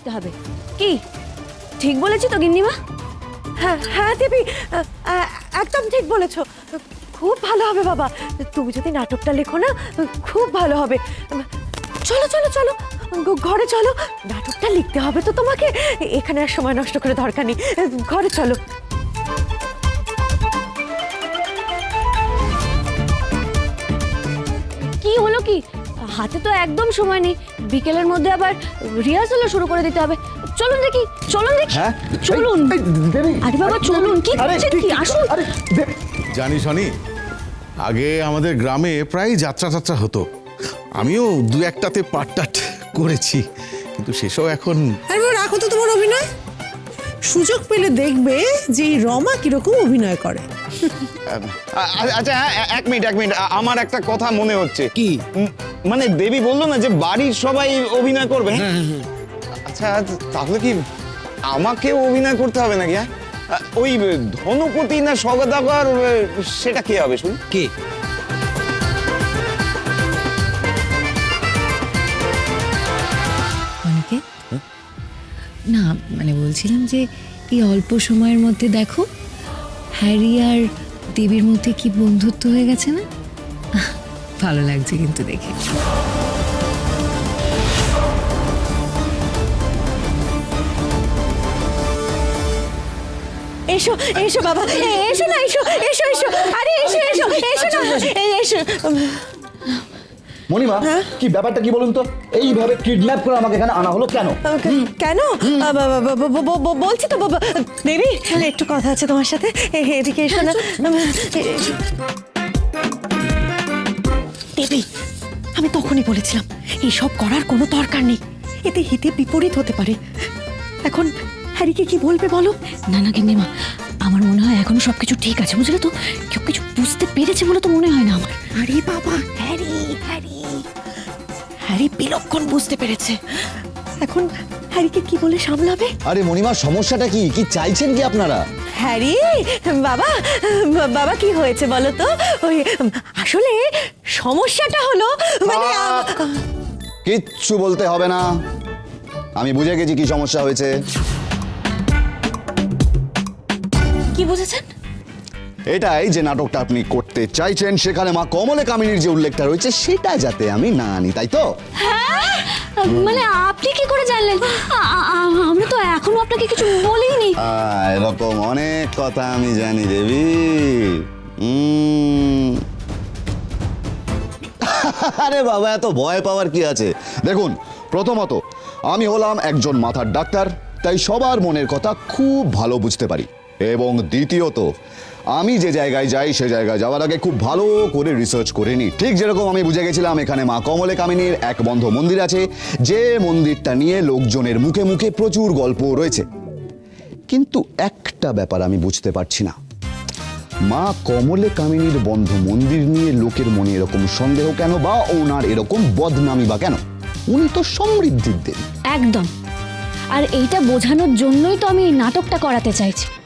লিখতে হবে। কি? ঠিক বলেছি তো, গিন্নিমা? হ্যাঁ হ্যাঁ দেবী একদম ঠিক বলেছ। খুব ভালো হবে বাবা। তুমি যদি নাটকটা লেখো না, খুব ভালো হবে। চলো চলো চলো ঘরে চলো। নাটকটা লিখতে হবে তো তোমাকে। এখানে আর সময় নষ্ট করে দরকার নেই। ঘরে চলো। কি হলো কি? হাতে তো একদম সময় নেই। বিকেলের মধ্যে আবার রিহার্সালও শুরু করে দিতে হবে। চলুন দেখি চলুন দেখি। হ্যাঁ? চলুন। এই, এই, দেবী। আরে বাবা চলুন। কি আরে, করছেন কি আসুন আরে দে- জানিস অনি আগে আমাদের গ্রামে প্রায় যাত্রা টাত্রা হতো। আমিও দু একটাতে পাটটাট করেছি। কিন্তু সেসব এখন আরে বাবা, রাখো তো তোমার অভিনয়। সুযোগ পেলে দেখবে যে এই রমা কীরকম অভিনয় করে। আচ্ছা হ্যাঁ এক মিনিট এক মিনিট। আমার একটা কথা মনে হচ্ছে। কি? মানে দেবী বলল না যে বাড়ির সবাই অভিনয় করবে আচ্ছা তাহলে কি আমাকেও অভিনয় করতে হবে নাকি হ্যাঁ? ওই ধনপতি না সগদাগর সেটা কে হবে শুন? কে? না মানে বলছিলাম যে এই অল্প সময়ের মধ্যে দেখো, হ্যারি আর দেবীর মধ্যে কি বন্ধুত্ব হয়ে গেছে না? ভালো লাগছে কিন্তু দেখে। এসো এসো বাবা এসো না, এসো এসো এসো, আরে এসো এসো এসো না এসো। মণিমা কি ব্যাপারটা কি বলুন তো? এইভাবে কিডন্যাপ করে আমাকে এখানে আনা হলো কেন? কেন? বলছি তো বাবা দেবী একটু কথা আছে তোমার সাথে। এদিকে এসো না। এ, দেবী আমি তখনই বলেছিলাম এসব করার কোনো দরকার নেই। এতে হিতে বিপরীত হতে পারে। এখন হ্যারিকে কি বলবে বলো? না না গিন্নিমা আমার মনে হয় এখনও সবকিছু ঠিক আছে বুঝলে তো? কেউ কিছু বুঝতে পেরেছে বলে তো মনে হয় না আমার। আরে বাবা হ্যারি হ্যারি। হ্যারি বিলক্ষণ বুঝতে পেরেছে। এখন হ্যারিকে কি বলে সামলাবে? আরে মণিমা সমস্যাটা কি? কি চাইছেন কি আপনারা? হ্যারি বাবা বাবা কি হয়েছে বলো তো? ওই আসলে সমস্যাটা হলো মানে কিচ্ছু বলতে হবে না। আমি বুঝে গেছি কি সমস্যা হয়েছে। কি বুঝেছেন? এটাই যে নাটকটা আপনি করতে চাইছেন সেখানে মা কমলে কামিনীর যে উল্লেখটা রয়েছে সেটা যাতে আমি না আনি তাই তো? মানে আপনি কি করে জানলেন? আমরা তো এখনও আপনাকে কিছু বলিনি। এরকম অনেক কথা আমি জানি দেবী। আরে বাবা এত ভয় পাওয়ার কি আছে? দেখুন প্রথমত আমি হলাম একজন মাথার ডাক্তার তাই সবার মনের কথা খুব ভালো বুঝতে পারি। এবং দ্বিতীয়ত, আমি যে জায়গায় যাই, সে জায়গায় যাওয়ার আগে খুব ভালো করে রিসার্চ করে নিই ঠিক যেরকম আমি বুঝে গেছিলাম, এখানে মা কমলে কামিনীর এক বন্ধ মন্দির আছে। যে মন্দিরটা নিয়ে লোকজনের মুখে মুখে প্রচুর গল্প রয়েছে। কিন্তু একটা ব্যাপার আমি বুঝতে পারছি না। মা কমলে কামিনীর বন্ধ মন্দির নিয়ে লোকের মনে এরকম সন্দেহ কেন বা ওনার এরকম বদনামি বা কেন? উনি তো সমৃদ্ধির দেবী। একদম। আর এইটা বোঝানোর জন্যই তো আমি এই নাটকটা করাতে চাইছি।